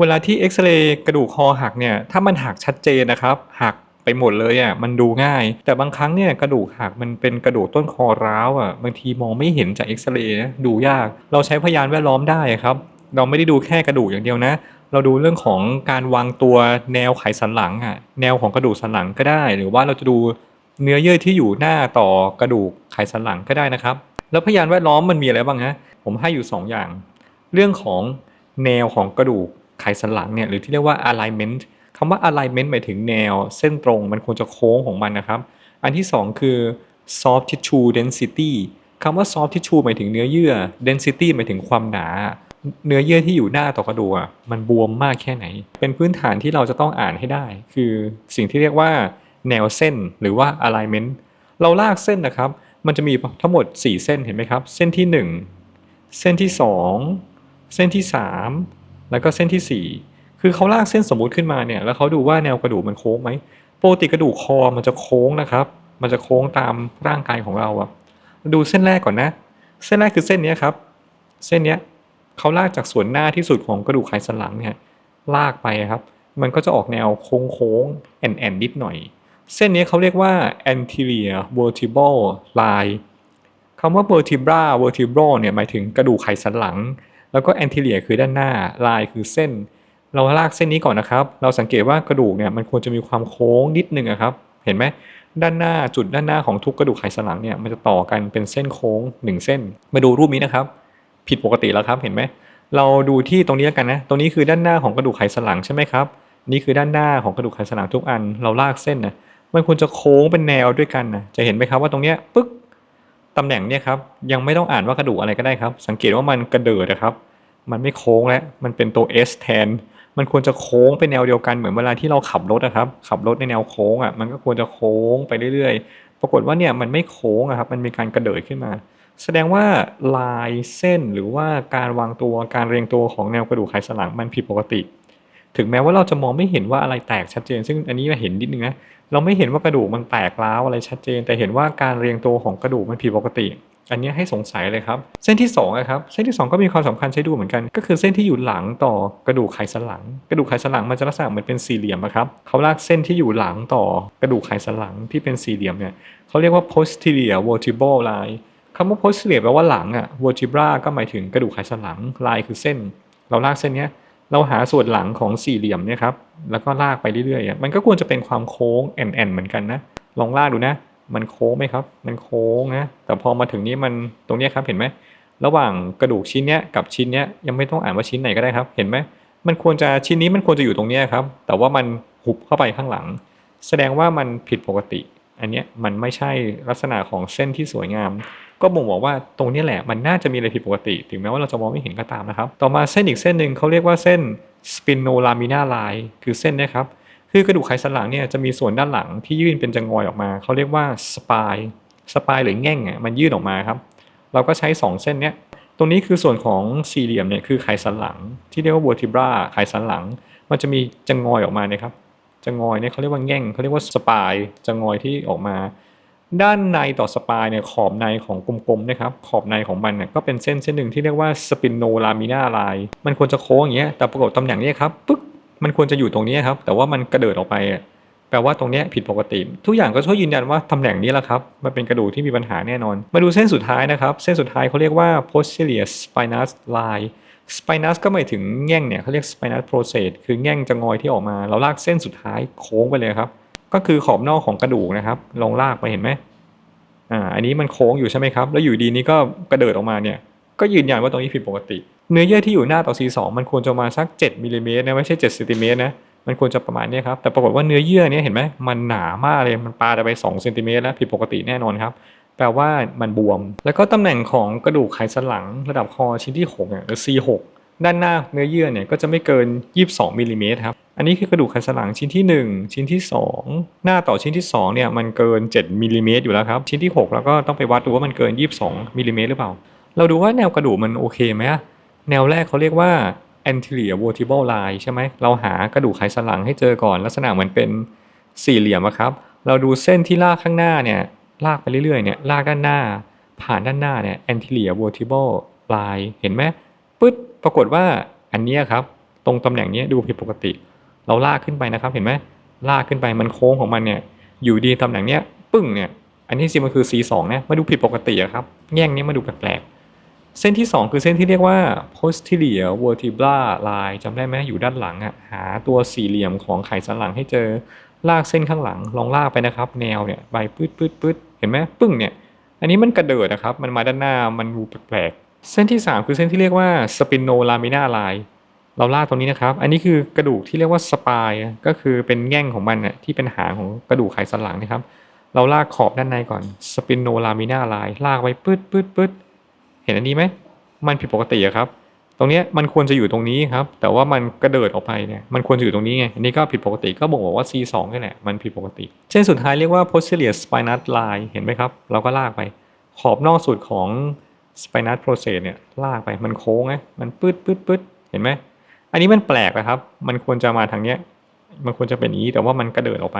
เวลาที่เอ็กซเรย์กระดูกคอหักเนี่ยถ้ามันหักชัดเจนนะครับหักไปหมดเลยอะมันดูง่าย แต่บางครั้งเนี่ยกระดูกหักมันเป็นกระดูกต้นคอร้าวอะบางทีมองไม่เห็นจากเอ็กซเรย์นะดูยาก เราใช้พยานแวดล้อมได้ครับ เราไม่ได้ดูแค่กระดูกอย่างเดียวนะ เราดูเรื่องของการวางตัวแนวไขสันหลังอะแนวของกระดูกสันหลังก็ได้ หรือว่าเราจะดูเนื้อเยื่อที่อยู่หน้าต่อกระดูกไขสันหลังก็ได้นะครับ แล้วพยานแวดล้อมมันมีอะไรบ้างฮะผมให้อยู่ 2 อย่าง เรื่องของแนวของกระดูก ไขสันหลังเนี่ยหรือที่เรียกว่า alignment คำว่า alignment หมายถึงแนว เส้นตรงมันควรจะโค้งของมันนะครับ อันที่ 2 คือ soft tissue density คำว่า soft tissue หมายถึงเนื้อเยื่อ density หมายถึงความหนา เนื้อเยื่อที่อยู่หน้าต่อกระดูกอมันบวมมากแค่ไหน เป็นพื้นฐานที่เราจะต้องอ่านให้ได้ คือสิ่งที่เรียกว่าแนวเส้นหรือว่า alignment เราลากเส้นนะครับ มันจะมีทั้งหมด 4 เส้นเห็นไหมครับ เส้นที่ 1 เส้นที่ 2 เส้นที่ 3 แล้วก็เส้นทีสี่ 4 คือเขาลากเส้นสมมุติขึ้นมาเนี่ยแล้วเขาดูว่าแนวกระดูกมันโค้งไหมปกติกระดูกคอมันจะโค้งนะครับ มันจะโค้งตามร่างกายของเราอะดูเส้นแรกก่อนนะ เส้นแรกคือเส้นนี้ครับ เส้นนี้เขาลากจากส่วนหน้าที่สุดของกระดูกไขสันหลังเนี่ยลากไปครับ มันก็จะออกแนวโค้งๆแอนๆนิดหน่อย เส้นนี้เขาเรียกว่า anterior vertebral line คำว่า vertebra vertebral เนี่ยหมายถึงกระดูกไขสันหลัง แล้วก็ anterior คือด้านหน้า line คือเส้น เราลากเส้นนี้ก่อนนะครับ เราสังเกตว่ากระดูกเนี่ยมันควรจะมีความโค้งนิดนึงอะครับ เห็นไหมด้านหน้าจุดด้านหน้าของทุกกระดูกไขสันหลังเนี่ยมันจะต่อกันเป็นเส้นโค้ง 1 เส้น มาดูรูปนี้นะครับ ผิดปกติแล้วครับเห็นไหมเราดูที่ตรงนี้แล้วกันนะตรงนี้คือด้านหน้าของกระดูกไขสันหลังใช่ไหมครับนี่คือด้านหน้าของกระดูกไขสันหลังทุกอัน เราลากเส้นนะมันควรจะโค้งเป็นแนวด้วยกันนะจะเห็นไหมครับว่าตรงเนี้ยปึ๊ก ตำแหน่งเนี่ยครับยังไม่ต้องอ่านว่ากระดูกอะไรก็ได้ครับ สังเกตว่ามันกระเดิดนะครับ มันไม่โค้งแล้วมันเป็นตัว S แทน มันควรจะโค้งเป็นแนวเดียวกันเหมือนเวลาที่เราขับรถนะครับ ขับรถในแนวโค้งอะมันก็ควรจะโค้งไปเรื่อยๆ ปรากฏว่าเนี่ยมันไม่โค้งอะครับมันมีการกระเดิดขึ้นมา แสดงว่าลายเส้นหรือว่าการวางตัวการเรียงตัวของแนวกระดูกไขสันหลังมันผิดปกติ ถึงแม้ว่าเราจะมองไม่เห็นว่าอะไรแตกชัดเจน ซึ่งอันนี้มาเห็นนิดนึงนะเราไม่เห็นว่ากระดูกมันแตกร้าวอะไรชัดเจน แต่เห็นว่าการเรียงตัวของกระดูกมันผิดปกติ อันนี้ให้สงสัยเลยครับ เส้นที่2อะครับเส้นที่ 2 ก็มีความสำคัญใช้ดูเหมือนกัน ก็คือเส้นที่อยู่หลังต่อกระดูกไขสันหลัง กระดูกไขสันหลังมันจะลักษณะเหมือนเป็นสี่เหลี่ยมอะครับเขาลากเส้นที่อยู่หลังต่อกระดูกไขสันหลังที่เป็นสี่เหลี่ยมเนี่ยเขาเรียกว่า posterior vertebral line คำว่า posterior แปลว่าหลังอะ vertebra ก็หมายถึงกระดูกไขสันหลัง line คือเส้น เราลากเส้นเนี้ย เราหาส่วนหลังของสี่เหลี่ยมเนี่ยครับ แล้วก็ลากไปเรื่อยๆ มันก็ควรจะเป็นความโค้งแอนๆเหมือนกันนะ ลองลากดูนะ มันโค้งไหมครับ มันโค้งนะ แต่พอมาถึงนี้มันตรงนี้ครับ เห็นไหม ระหว่างกระดูกชิ้นเนี้ยกับชิ้นเนี้ยยังไม่ต้องอ่านว่าชิ้นไหนก็ได้ครับ เห็นไหม มันควรจะชิ้นนี้มันควรจะอยู่ตรงนี้ครับ แต่ว่ามันหุบเข้าไปข้างหลัง แสดงว่ามันผิดปกติ อันเนี้ยมันไม่ใช่ลักษณะของเส้นที่สวยงาม ก็บ่งบอกว่าตรงนี้แหละมันน่าจะมีอะไรผิดปกติ ถึงแม้ว่าเราจะมองไม่เห็นก็ตามนะครับ ต่อมาเส้นอีกเส้นหนึ่งเขาเรียกว่าเส้น spinolaminar line คือเส้นเนะครับคือกระดูกไขสันหลังเนี่ยจะมีส่วนด้านหลังที่ยื่นเป็นจะงอยออกมา เขาเรียกว่าสปายสปายหรือแง่งอะมันยื่นออกมาครับ เราก็ใช้ 2 เส้นเนี้ยตรงนี้คือส่วนของสี่เหลี่ยมเนี่ยคือไขสันหลัง ที่เรียกว่า vertebra ไขสันหลัง มันจะมีจะงอยออกมาเนี่ยครับ จะงอยเนี่ยเขาเรียกว่าแง่งเขาเรียกว่าสปายจะงอยที่ออกมา ด้านในต่อสปายเนี่ยขอบในของกลมๆนะครับขอบในของมันเนี่ยก็เป็นเส้นเส้นหนึ่งที่เรียกว่าสปินโนลามินาไลน์มันควรจะโค้งอย่างเงี้ยแต่ปรากฏตำแหน่งเนี้ครับปึ๊กมันควรจะอยู่ตรงนี้ครับแต่ว่ามันกระเดิดออกไปแปลว่าตรงเนี้ยผิดปกติ ทุกอย่างก็ช่วยยืนยันว่าตำแหน่งนี้แหละครับมันเป็นกระดูกที่มีปัญหาแน่นอน มาดูเส้นสุดท้ายนะครับ เส้นสุดท้ายเขาเรียกว่า posterior spinous line spinous ก็หมายถึงแง่งเนี่ยเขาเรียก spinous process คือแง่งจะงอยที่ออกมา เราลากเส้นสุดท้ายโค้งไปเลยครับ ก็คือขอบนอกของกระดูกนะครับ ลองลากไปเห็นไหมอ่าอันนี้มันโค้งอยู่ใช่ไหมครับ แล้วอยู่ดีนี้ก็กระเดิดออกมาเนี่ยก็ยืนยันว่าตรงนี้ผิดปกติ เนื้อเยื่อที่อยู่หน้าต่อ C2 มันควรจะมาสัก 7มิลลิเมตรนะไม่ใช่7เซนติเมตรนะมันควรจะประมาณนี้ครับแต่ปรากฏว่าเนื้อเยื่อเนี่ยเห็นไหมมันหนามากเลยมันปาไป2เซนติเมตรแล้วผิดปกติแน่นอนครับ แปลว่ามันบวม แล้วก็ตำแหน่งของกระดูกไขสันหลังระดับคอชิ้นที่6เนี่ยหรือ C6 ด้านหน้าเนื้อเยื่อเนี่ยก็จะไม่เกิน 22มิลลิเมตรครับ อันนี้คือกระดูกไขสันหลังชิ้นที่ 1 ชิ้นที่ 2 หน้าต่อชิ้นที่2เนี่ยมันเกิน 7มิลลิเมตรอยู่แล้วครับ ชิ้นที่ 6 แล้วก็ต้องไปวัดดูว่ามันเกิน 22มิลลิเมตรหรือเปล่า เราดูว่าแนวกระดูกมันโอเคไหมแนวแรกเขาเรียกว่า anterior vertebral line ใช่ไหม เราหากระดูกไขสันหลังให้เจอก่อน ลักษณะเหมือนเป็นสี่เหลี่ยมครับ เราดูเส้นที่ลากข้างหน้าเนี่ย ลากไปเรื่อยๆเนี่ยลากด้านหน้า ผ่านด้านหน้าเนี่ย anterior vertebral line เห็นไหมปึ๊ดปรากฏว่าอันนี้ครับ ตรงตำแหน่งเนี้ยดูผิดปกติ เราลากขึ้นไปนะครับ เห็นไหมลากขึ้นไปมันโค้งของมันเนี่ยอยู่ดีตำแหน่งเนี้ยปึ้งเนี่ยอันนี้จริงมันคือ C2 นะมาดูผิดปกติครับแง่งนี้มาดูแปลกๆเส้นที่ 2 คือเส้นที่เรียกว่า posterior vertebra line จำได้ไหมอยู่ด้านหลังอะหาตัวสี่เหลี่ยมของไขสันหลังให้เจอลากเส้นข้างหลังลองลากไปนะครับ แนวเนี่ยไปปืดปืดปืด เห็นไหมปึ้งเนี่ยอันนี้มันกระเดิดนะครับ มันมาด้านหน้ามันดูแปลกๆ เส้นที่ 3 คือเส้นที่เรียกว่า spinolaminar line เราลากตรงนี้นะครับ อันนี้คือกระดูกที่เรียกว่าสปายก็คือเป็นแง่งของมันน่ะที่เป็นหางของกระดูกไขสันหลังนะครับ เราลากขอบด้านในก่อน spinolaminar line ลากไปปื๊ดปื๊ดปื๊ดเห็นอันนี้ไหมมันผิดปกติครับ ตรงนี้มันควรจะอยู่ตรงนี้ครับ แต่ว่ามันกระเดิดออกไปเนี่ย มันควรจะอยู่ตรงนี้ไง อันนี้ก็ผิดปกติ ก็บ่งบอกว่า C2 นี่แหละ มันผิดปกติ เส้นสุดท้ายเรียกว่า posterior spinous line เห็นไหมครับ เราก็ลากไป ขอบนอกสุดของ spinous process เนี่ย ลากไป มันโค้งไง มันปืดปืดปืดเห็นไหม อันนี้มันแปลกนะครับ มันควรจะมาทางเนี้ย มันควรจะเป็นอย่างนี้ แต่ว่ามันกระเดิดออกไป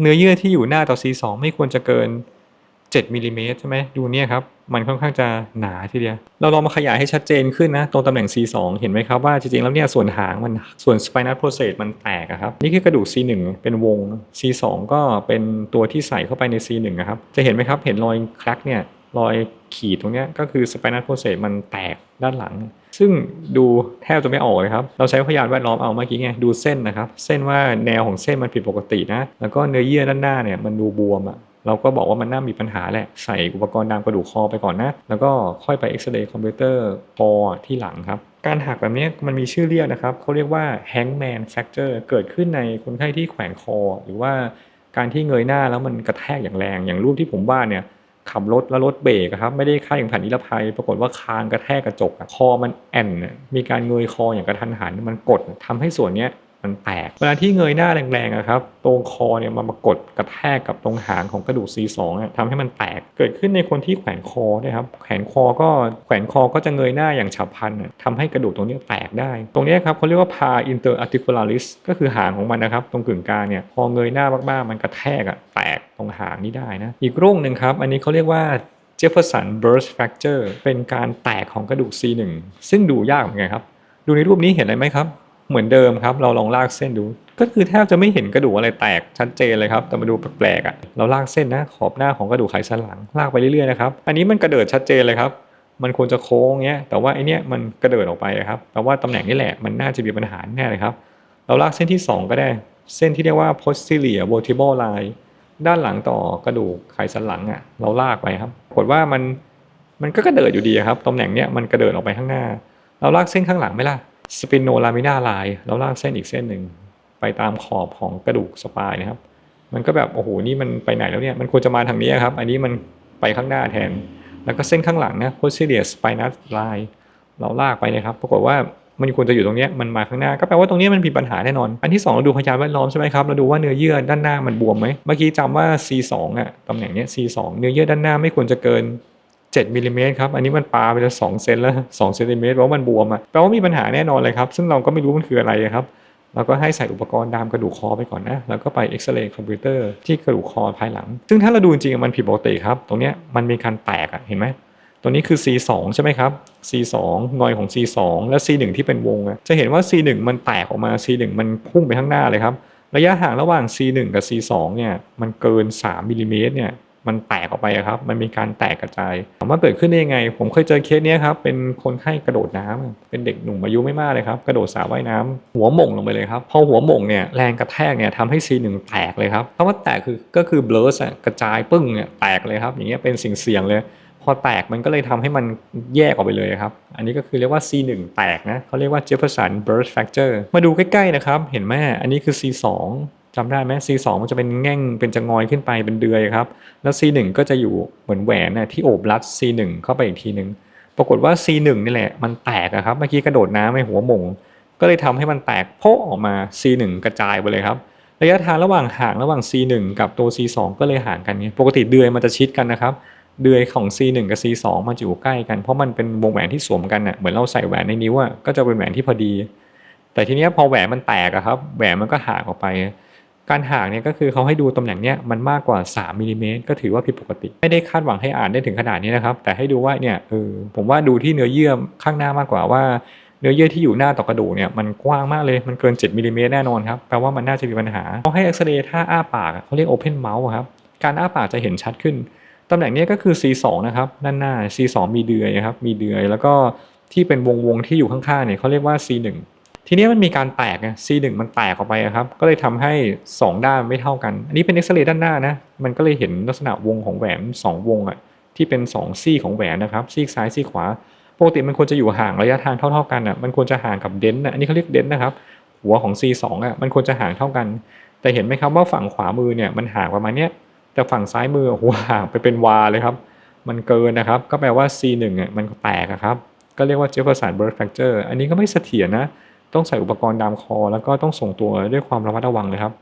เนื้อเยื่อที่อยู่หน้าต่อ C2 ไม่ควรจะเกิน 7มิลลิเมตรใช่ไหมดูเนี่ยครับ มันค่อนข้างจะหนาทีเดียว เราลองมาขยายให้ชัดเจนขึ้นนะ ตรงตำแหน่ง C2 เห็นไหมครับว่าจริงๆ แล้วเนี่ยส่วนหางมันส่วน spinous process มันแตกครับ นี่คือกระดูก C1 เป็นวง C2 ก็เป็นตัวที่ใส่เข้าไปใน C1 นะครับ จะเห็นไหมครับ เห็นรอยแคร็กเนี่ยรอยขีดตรงเนี้ยก็คือ spinous process มันแตกด้านหลัง ซึ่งดูแทบจะไม่ออกเลยครับ เราใช้พยานแวดล้อมเอาเมื่อกี้ไง ดูเส้นนะครับ เส้นว่าแนวของเส้นมันผิดปกตินะ แล้วก็เนื้อเยื่อด้านหน้าเนี่ยมันดูบวมอะ เราก็บอกว่ามันน่ามีปัญหาแหละใส่อุปกรณ์ดามกระดูกคอไปก่อนนะ แล้วก็ค่อยไปเอ็กซเรย์คอมพิวเตอร์คอที่หลังครับ การหักแบบนี้มันมีชื่อเรียกนะครับเขาเรียกว่า hangman fracture เกิดขึ้นในคนไข้ที่แขวนคอ หรือว่าการที่เงยหน้าแล้วมันกระแทกอย่างแรงอย่างรูปที่ผมว่าเนี่ยขับรถแล้วรถเบรกครับไม่ได้ค่าอย่างแผ่นนิรภัย ปรากฏว่าคางกระแทกกระจกคอมันแอนน่ะมีการเงยคออย่างกระทันหันมันกดทำให้ส่วนเนี้ย มันแตกเวลาที่เงยหน้าแรงๆครับตรงคอเนี่ยมันมากดกระแทกกับตรงหางของกระดูก C2 อะทำให้มันแตกเกิดขึ้นในคนที่แขวนคอนะครับแขวนคอก็แขวนคอก็จะเงยหน้าอย่างฉับพลันอะทำให้กระดูกตรงนี้แตกได้ ตรงนี้ครับเขาเรียกว่า pars interarticularis ก็คือหางของมันนะครับ ตรงกึ่งกลางเนี่ยพอเงยหน้ามากๆ มันกระแทกอะแตกตรงหางนี้ได้นะอีกโรคหนึ่งครับอันนี้เขาเรียกว่า Jefferson Burst Fracture เป็นการแตกของกระดูก C1 ซึ่งดูยากเหมือนกันครับ ดูในรูปนี้เห็นอะไรไหมครับ เหมือนเดิมครับ เราลองลากเส้นดู ก็คือแทบจะไม่เห็นกระดูกอะไรแตกชัดเจนเลยครับ แต่มาดูแปลกๆอะ เราลากเส้นนะ ขอบหน้าของกระดูกไขสันหลังลากไปเรื่อยๆนะครับ อันนี้มันกระเดิดชัดเจนเลยครับ มันควรจะโค้งเงี้ย แต่ว่าไอเนี้ยมันกระเดิดออกไปครับแปลว่าตำแหน่งนี้แหละมันน่าจะมีปัญหาแน่เลยครับ เราลากเส้นที่ 2 ก็ได้ เส้นที่เรียกว่า posterior vertebral line ด้านหลังต่อกระดูกไขสันหลังอะ เราลากไปครับปรากฏว่ามันมันก็กระเดิดอยู่ดีครับตำแหน่งเนี้ยมันกระเดิดออกไปข้างหน้า เราลากเส้นข้างหลังไหมล่ะ สปินโนลามินาไลน์เราลากเส้นอีกเส้นหนึ่งไปตามขอบของกระดูกสปายนะครับ มันก็แบบโอ้โหนี่มันไปไหนแล้วเนี่ยมันควรจะมาทางนี้ครับ อันนี้มันไปข้างหน้าแทน แล้วก็เส้นข้างหลังนะ posterior spinous line เราลากไปนะครับ ปรากฏว่ามันควรจะอยู่ตรงนี้มันมาข้างหน้าก็แปลว่าตรงนี้มันมีปัญหาแน่นอน อันที่สองเราดูพยานแวดล้อมใช่ไหมครับเราดูว่าเนื้อเยื่อด้านหน้ามันบวมไหมเมื่อกี้จำว่า C2 อะตำแหน่งเนี้ย C2 เนื้อเยื่อด้านหน้าไม่ควรจะเกิน 7มิลลิเมตรครับ อันนี้มันปลาไปจะ2เซนแล้ว2เซนติเมตรว่ามันบวมอะแปลว่ามีปัญหาแน่นอนเลยครับ ซึ่งเราก็ไม่รู้มันคืออะไรครับเราก็ให้ใส่อุปกรณ์ดามกระดูกคอไปก่อนนะ แล้วก็ไปเอ็กซเรย์คอมพิวเตอร์ที่กระดูกคอภายหลัง ซึ่งถ้าเราดูจริงมันผิดปกติครับ ตรงเนี้ยมันมีการแตกอะเห็นไหมตัวนี้คือ C2 ใช่ไหมครับ C2 งอยของ C2 และ C1 ที่เป็นวงอะจะเห็นว่า C1 มันแตกออกมา C1 มันพุ่งไปข้างหน้าเลยครับ ระยะห่างระหว่าง C1 กับ C2 เนี่ย มันเกิน 3มิลิเมตรเนี่ย มันแตกออกไปครับ มันมีการแตกกระจายถามว่าเกิดขึ้นได้ยังไง ผมเคยเจอเคสนี้ครับเป็นคนไข้กระโดดน้ำอะเป็นเด็กหนุ่มอายุไม่มากเลยครับกระโดดสระว่ายน้ำหัวหม่งลงไปเลยครับพอหัวหม่งเนี่ยแรงกระแทกเนี่ยทำให้ C1 แตกเลยครับเพราะว่าแตกคือก็คือ blur อะกระจายปึ้งเนี่ยแตกเลยครับอย่างเงี้ยเป็นสิ่งเสี่ยงเลยพอแตกมันก็เลยทำให้มันแยกออกไปเลยครับ อันนี้ก็คือเรียกว่า C1 แตกนะเขาเรียกว่า Jefferson Burst Fracture มาดูใกล้ๆนะครับ เห็นไหมอันนี้คือ C2 จำได้ไหม C2 มันจะเป็นแง่งเป็นจะงอยขึ้นไปเป็นเดือยครับ แล้ว C1 ก็จะอยู่เหมือนแหวนน่ะที่โอบรัด C1 เข้าไปอีกทีหนึ่งปรากฏว่า C1 นี่แหละมันแตกอะครับเมื่อกี้กระโดดน้ำไปหัวมง ก็เลยทำให้มันแตกโพะออกมา C1 กระจายไปเลยครับระยะทางระหว่างห่างระหว่าง C1 กับตัว C2 ก็เลยห่างกันไงปกติเดือยมันจะชิดกันนะครับเดือยของ C1 กับ C2 มันจะอยู่ใกล้กันเพราะมันเป็นวงแหวนที่สวมกันน่ะเหมือนเราใส่แหวนในนิ้วอะก็จะเป็นแหวนที่พอดี แต่ทีเนี้ยพอแหวนมันแตกอะครับแหวนมันก็ห่างออกไป การห่างเนี่ยก็คือเขาให้ดูตำแหน่งเนี้ยมันมากกว่า 3มิลลิเมตรก็ถือว่าผิดปกติ ไม่ได้คาดหวังให้อ่านได้ถึงขนาดนี้นะครับ แต่ให้ดูว่าเนี่ยเออผมว่าดูที่เนื้อเยื่อข้างหน้ามากกว่าว่า เนื้อเยื่อที่อยู่หน้าต่อกระดูกเนี่ยมันกว้างมากเลยมันเกิน 7มิลลิเมตรแน่นอนครับแปลว่ามันน่าจะมีปัญหาเขาให้เอ็กซเรย์ท่าอ้าปากเขาเรียก open mouth อะครับการอ้าปากจะเห็นชัดขึ้นตำแหน่งเนี้ยก็คือ C2 นะครับด้านหน้า C2 มีเดือยครับมีเดือย แล้วก็ที่เป็นวงวงที่อยู่ข้างๆเนี่ยเขาเรียกว่า C1 ทีนี้มันมีการแตกไง C1 มันแตกออกไปครับ ก็เลยทำให้ 2 ด้านไม่เท่ากัน อันนี้เป็นเอ็กซเรย์ด้านหน้านะ มันก็เลยเห็นลักษณะวงของแหวน 2 วงอะที่เป็น 2 ซี่ของแหวนนะครับซี่ซ้ายซี่ขวาปกติมันควรจะอยู่ห่างระยะทางเท่า ๆกันอะมันควรจะห่างกับเดนต์อะอันนี้เขาเรียกเดนต์นะครับ หัวของ C2 อะมันควรจะห่างเท่ากัน แต่เห็นไหมครับว่าฝั่งขวามือเนี่ยมันห่างประมาณเนี้ยแต่ฝั่งซ้ายมือหัวห่างไปเป็นวาเลยครับ มันเกินนะครับ ก็แปลว่า C1 อะมันแตกครับ ก็เรียกว่า Jefferson Bird Fracture อันนี้ก็ไม่เสถียรนะ ต้องใส่อุปกรณ์ดามคอ แล้วก็ต้องส่งตัวด้วยความระมัดระวังเลยครับ